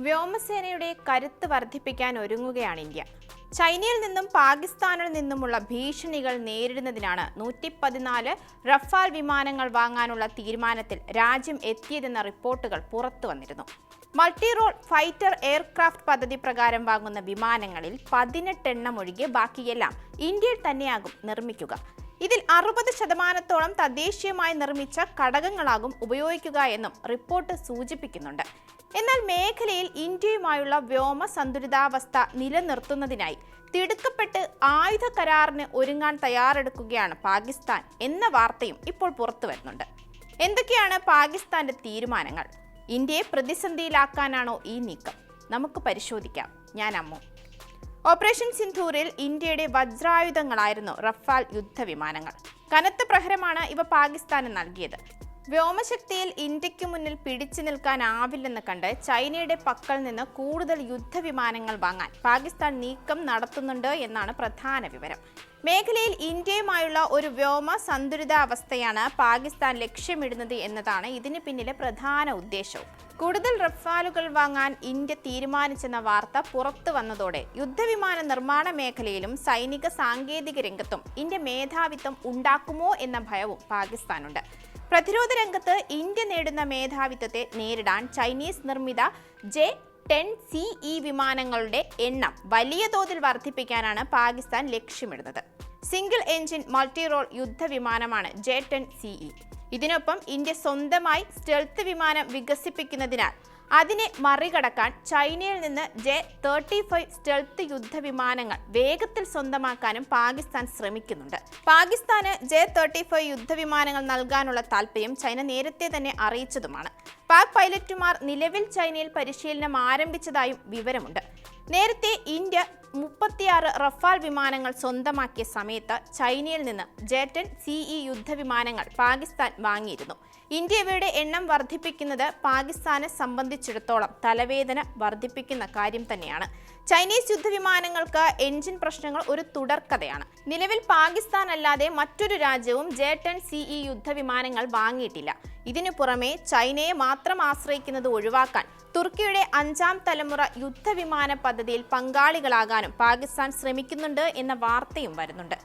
വ്യോമസേനയുടെ കരുത്ത് വർദ്ധിപ്പിക്കാൻ ഒരുങ്ങുകയാണ് ഇന്ത്യ. ചൈനയിൽ നിന്നും പാകിസ്ഥാനിൽ നിന്നുമുള്ള ഭീഷണികൾ നേരിടുന്നതിനാണ് നൂറ്റി പതിനാല് റഫാൽ വിമാനങ്ങൾ വാങ്ങാനുള്ള തീരുമാനത്തിൽ രാജ്യം എത്തിയതെന്ന റിപ്പോർട്ടുകൾ പുറത്തു വന്നിരുന്നു. മൾട്ടി റോൾ ഫൈറ്റർ എയർക്രാഫ്റ്റ് പദ്ധതി പ്രകാരം വാങ്ങുന്ന വിമാനങ്ങളിൽ പതിനെട്ടെണ്ണം ഒഴികെ ബാക്കിയെല്ലാം ഇന്ത്യയിൽ തന്നെയാകും നിർമ്മിക്കുക. ഇതിൽ അറുപത് ശതമാനത്തോളം തദ്ദേശീയമായി നിർമ്മിച്ച ഘടകങ്ങളാകും ഉപയോഗിക്കുക എന്നും റിപ്പോർട്ട് സൂചിപ്പിക്കുന്നുണ്ട്. എന്നാൽ മേഖലയിൽ ഇന്ത്യയുമായുള്ള വ്യോമ സന്തുലിതാവസ്ഥ നിലനിർത്തുന്നതിനായി തിടുക്കപ്പെട്ട് ആയുധ കരാറിന് ഒരുങ്ങാൻ തയ്യാറെടുക്കുകയാണ് പാകിസ്ഥാൻ എന്ന വാർത്തയും ഇപ്പോൾ പുറത്തു വരുന്നുണ്ട്. എന്തൊക്കെയാണ് പാകിസ്ഥാന്റെ തീരുമാനങ്ങൾ? ഇന്ത്യയെ പ്രതിസന്ധിയിലാക്കാനാണോ ഈ നീക്കം? നമുക്ക് പരിശോധിക്കാം. ഞാൻ അമ്മു. ഓപ്പറേഷൻ സിന്ധൂരിൽ ഇന്ത്യയുടെ വജ്രായുധങ്ങളായിരുന്നു റഫാൽ യുദ്ധവിമാനങ്ങൾ. കനത്ത പ്രഹരമാണ് ഇവ പാകിസ്ഥാന് നൽകിയത്. വ്യോമശക്തിയിൽ ഇന്ത്യയ്ക്ക് മുന്നിൽ പിടിച്ചു നിൽക്കാനാവില്ലെന്ന് കണ്ട് ചൈനയുടെ പക്കൽ നിന്ന് കൂടുതൽ യുദ്ധവിമാനങ്ങൾ വാങ്ങാൻ പാകിസ്ഥാൻ നീക്കം നടത്തുന്നുണ്ട് എന്നാണ് പ്രധാന വിവരം. മേഖലയിൽ ഇന്ത്യയുമായുള്ള ഒരു വ്യോമ സന്തുലിതാവസ്ഥയാണ് പാകിസ്ഥാൻ ലക്ഷ്യമിടുന്നത് എന്നതാണ് ഇതിന് പിന്നിലെ പ്രധാന ഉദ്ദേശവും. കൂടുതൽ റഫാലുകൾ വാങ്ങാൻ ഇന്ത്യ തീരുമാനിച്ചെന്ന വാർത്ത പുറത്തു വന്നതോടെ യുദ്ധവിമാന നിർമ്മാണ മേഖലയിലും സൈനിക സാങ്കേതിക രംഗത്തും ഇന്ത്യ മേധാവിത്വം ഉണ്ടാക്കുമോ എന്ന ഭയവും പാകിസ്ഥാനുണ്ട്. പ്രതിരോധ രംഗത്ത് ഇന്ത്യ നേടുന്ന മേധാവിത്വത്തെ നേരിടാൻ ചൈനീസ് നിർമ്മിത ജെ ടെൻ സി ഇ വിമാനങ്ങളുടെ എണ്ണം വലിയ തോതിൽ വർദ്ധിപ്പിക്കാനാണ് പാകിസ്ഥാൻ ലക്ഷ്യമിടുന്നത്. സിംഗിൾ എഞ്ചിൻ മൾട്ടി റോൾ യുദ്ധവിമാനമാണ് ജെ ടെൻ സി ഇ. ഇതിനൊപ്പം ഇന്ത്യ സ്വന്തമായി സ്റ്റെൽത്ത് വിമാനം വികസിപ്പിക്കുന്നതിനാൽ അതിനെ മറികടക്കാൻ ചൈനയിൽ നിന്ന് ജെ തേർട്ടി ഫൈവ് സ്റ്റെൽത്ത് യുദ്ധവിമാനങ്ങൾ വേഗത്തിൽ സ്വന്തമാക്കാനും പാകിസ്ഥാൻ ശ്രമിക്കുന്നുണ്ട്. പാകിസ്ഥാന് ജെ തേർട്ടി ഫൈവ് യുദ്ധവിമാനങ്ങൾ നൽകാനുള്ള താല്പര്യം ചൈന നേരത്തെ തന്നെ അറിയിച്ചതുമാണ്. പാക് പൈലറ്റുമാർ നിലവിൽ ചൈനയിൽ പരിശീലനം ആരംഭിച്ചതായും വിവരമുണ്ട്. നേരത്തെ ഇന്ത്യ മുപ്പത്തിയാറ് റഫാൽ വിമാനങ്ങൾ സ്വന്തമാക്കിയ സമയത്ത് ചൈനയിൽ നിന്ന് ജേറ്റൻ സിഇ യുദ്ധവിമാനങ്ങൾ പാകിസ്ഥാൻ വാങ്ങിയിരുന്നു. ഇന്ത്യ ഇവയുടെ എണ്ണം വർദ്ധിപ്പിക്കുന്നത് പാകിസ്ഥാനെ സംബന്ധിച്ചിടത്തോളം തലവേദന വർദ്ധിപ്പിക്കുന്ന കാര്യം തന്നെയാണ്. ചൈനീസ് യുദ്ധവിമാനങ്ങൾക്ക് എഞ്ചിൻ പ്രശ്നങ്ങൾ ഒരു തുടർക്കഥയാണ്. നിലവിൽ പാകിസ്ഥാൻ അല്ലാതെ മറ്റൊരു രാജ്യവും ജെ ടെൻ സി ഇ യുദ്ധവിമാനങ്ങൾ വാങ്ങിയിട്ടില്ല. ഇതിനു പുറമെ ചൈനയെ മാത്രം ആശ്രയിക്കുന്നത് ഒഴിവാക്കാൻ തുർക്കിയുടെ അഞ്ചാം തലമുറ യുദ്ധവിമാന പദ്ധതിയിൽ പങ്കാളികളാകാനും പാകിസ്ഥാൻ ശ്രമിക്കുന്നുണ്ട് എന്ന വാർത്തയും വരുന്നുണ്ട്.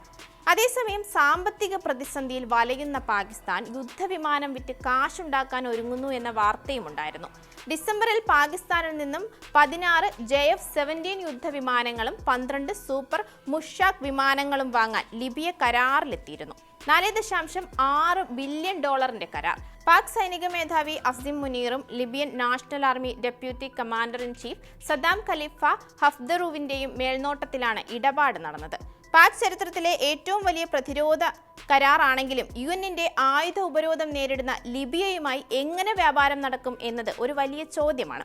അതേസമയം സാമ്പത്തിക പ്രതിസന്ധിയിൽ വലയുന്ന പാകിസ്ഥാൻ യുദ്ധവിമാനം വിറ്റ് കാശുണ്ടാക്കാൻ ഒരുങ്ങുന്നു എന്ന വാർത്തയും ഉണ്ടായിരുന്നു. ഡിസംബറിൽ പാകിസ്ഥാനിൽ നിന്നും പതിനാറ് ജെ എഫ് സെവന്റീൻ യുദ്ധവിമാനങ്ങളും പന്ത്രണ്ട് സൂപ്പർ മുഷാഖ് വിമാനങ്ങളും വാങ്ങാൻ ലിബിയ കരാറിലെത്തിയിരുന്നു. നാല് ദശാംശം ആറ് ബില്യൺ ഡോളറിന്റെ കരാർ. പാക് സൈനിക മേധാവി Asim മുനീറും Libyan national army deputy commander in chief Saddam Khalifa ഹഫ്ദറുവിന്റെയും മേൽനോട്ടത്തിലാണ് ഇടപാട് നടന്നത്. പാക് ചരിത്രത്തിലെ ഏറ്റവും വലിയ പ്രതിരോധ കരാറാണെങ്കിലും യു എന്നിന്റെ ആയുധ ഉപരോധം നേരിടുന്ന ലിബിയയുമായി എങ്ങനെ വ്യാപാരം നടക്കും എന്നത് ഒരു വലിയ ചോദ്യമാണ്.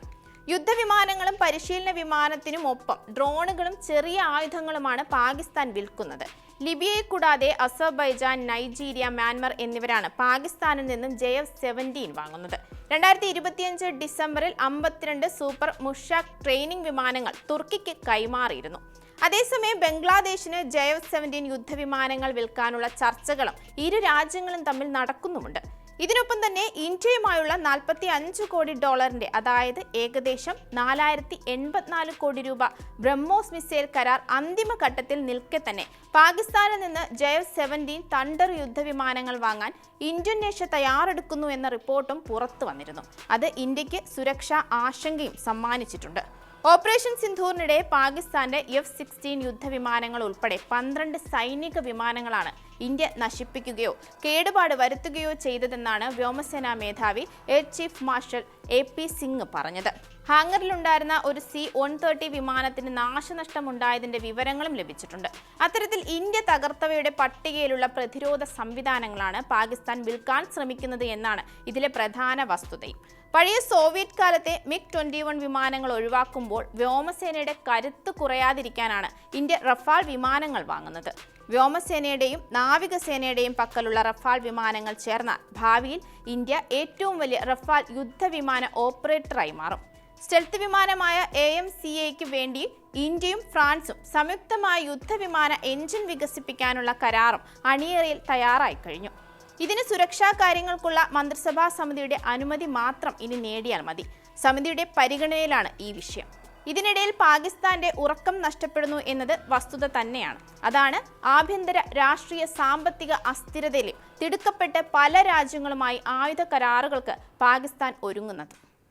യുദ്ധവിമാനങ്ങളും പരിശീലന വിമാനത്തിനും ഒപ്പം ഡ്രോണുകളും ചെറിയ ആയുധങ്ങളുമാണ് പാകിസ്ഥാൻ വിൽക്കുന്നത്. ലിബിയയെ കൂടാതെ അസർബൈജാൻ നൈജീരിയ മ്യാൻമർ എന്നിവരാണ് പാകിസ്ഥാനിൽ നിന്നും ജെ എഫ് സെവന്റീൻ വാങ്ങുന്നത്. രണ്ടായിരത്തി ഇരുപത്തിയഞ്ച് ഡിസംബറിൽ അമ്പത്തിരണ്ട് സൂപ്പർ മുഷാഖ് ട്രെയിനിംഗ് വിമാനങ്ങൾ തുർക്കിക്ക് കൈമാറിയിരുന്നു. അതേസമയം ബംഗ്ലാദേശിന് ജയവ് സെവന്റീൻ യുദ്ധവിമാനങ്ങൾ വിൽക്കാനുള്ള ചർച്ചകളും ഇരു രാജ്യങ്ങളും തമ്മിൽ നടക്കുന്നുമുണ്ട്. ഇതിനൊപ്പം തന്നെ ഇന്ത്യയുമായുള്ള നാൽപ്പത്തി അഞ്ച് കോടി ഡോളറിന്റെ അതായത് ഏകദേശം നാലായിരത്തി എൺപത്തിനാല് കോടി രൂപ ബ്രഹ്മോസ് മിസൈൽ കരാർ അന്തിമഘട്ടത്തിൽ നിൽക്കെ തന്നെ പാകിസ്ഥാനിൽ നിന്ന് ജയവ് സെവന്റീൻ തണ്ടർ യുദ്ധവിമാനങ്ങൾ വാങ്ങാൻ ഇന്തോനേഷ്യ തയ്യാറെടുക്കുന്നു എന്ന റിപ്പോർട്ടും പുറത്തു വന്നിരുന്നു. അത് ഇന്ത്യയ്ക്ക് സുരക്ഷാ ആശങ്കയും സമ്മാനിച്ചിട്ടുണ്ട്. ഓപ്പറേഷൻ സിന്ധൂറിനിടെ പാകിസ്ഥാന്റെ എഫ് സിക്സ്റ്റീൻ യുദ്ധവിമാനങ്ങൾ ഉൾപ്പെടെ പന്ത്രണ്ട് സൈനിക വിമാനങ്ങളാണ് ഇന്ത്യ നശിപ്പിക്കുകയോ കേടുപാട് വരുത്തുകയോ ചെയ്തതെന്നാണ് വ്യോമസേനാ മേധാവി air chief marshal A P Singh പറഞ്ഞത്. ഹാങ്ങറിലുണ്ടായിരുന്ന ഒരു സി വൺ തേർട്ടി വിമാനത്തിന് നാശനഷ്ടമുണ്ടായതിന്റെ വിവരങ്ങളും ലഭിച്ചിട്ടുണ്ട്. അത്തരത്തിൽ ഇന്ത്യ തകർത്തവയുടെ പട്ടികയിലുള്ള പ്രതിരോധ സംവിധാനങ്ങളാണ് പാകിസ്ഥാൻ വിൽക്കാൻ ശ്രമിക്കുന്നത് എന്നാണ് ഇതിലെ പ്രധാന വസ്തുതയും. പഴയ സോവിയറ്റ് കാലത്തെ മിഗ് ട്വന്റി വൺ വിമാനങ്ങൾ ഒഴിവാക്കുമ്പോൾ വ്യോമസേനയുടെ കരുത്ത് കുറയാതിരിക്കാനാണ് ഇന്ത്യ റഫാൽ വിമാനങ്ങൾ വാങ്ങുന്നത്. വ്യോമസേനയുടെയും നാവികസേനയുടെയും പക്കലുള്ള റഫാൽ വിമാനങ്ങൾ ചേർന്നാൽ ഭാവിയിൽ ഇന്ത്യ ഏറ്റവും വലിയ റഫാൽ യുദ്ധവിമാന ഓപ്പറേറ്ററായി മാറും. സ്റ്റെൽത്ത് വിമാനമായ എ എം സി എക്ക് വേണ്ടി ഇന്ത്യയും ഫ്രാൻസും സംയുക്തമായ യുദ്ധവിമാന എഞ്ചിൻ വികസിപ്പിക്കാനുള്ള കരാറും അണിയറയിൽ തയ്യാറായി കഴിഞ്ഞു. ഇതിന് സുരക്ഷാ കാര്യങ്ങൾക്കുള്ള മന്ത്രിസഭാ സമിതിയുടെ അനുമതി മാത്രം ഇനി നേടിയാൽ മതി. സമിതിയുടെ പരിഗണനയിലാണ് ഈ വിഷയം. ഇതിനിടയിൽ പാകിസ്ഥാന്റെ ഉറക്കം നഷ്ടപ്പെടുന്നു എന്നത് വസ്തുത തന്നെയാണ്. അതാണ് ആഭ്യന്തര രാഷ്ട്രീയ സാമ്പത്തിക അസ്ഥിരതയിലും തിടുക്കപ്പെട്ട് പല രാജ്യങ്ങളുമായി ആയുധ കരാറുകൾക്ക് പാകിസ്ഥാൻ ഒരുങ്ങുന്നത്.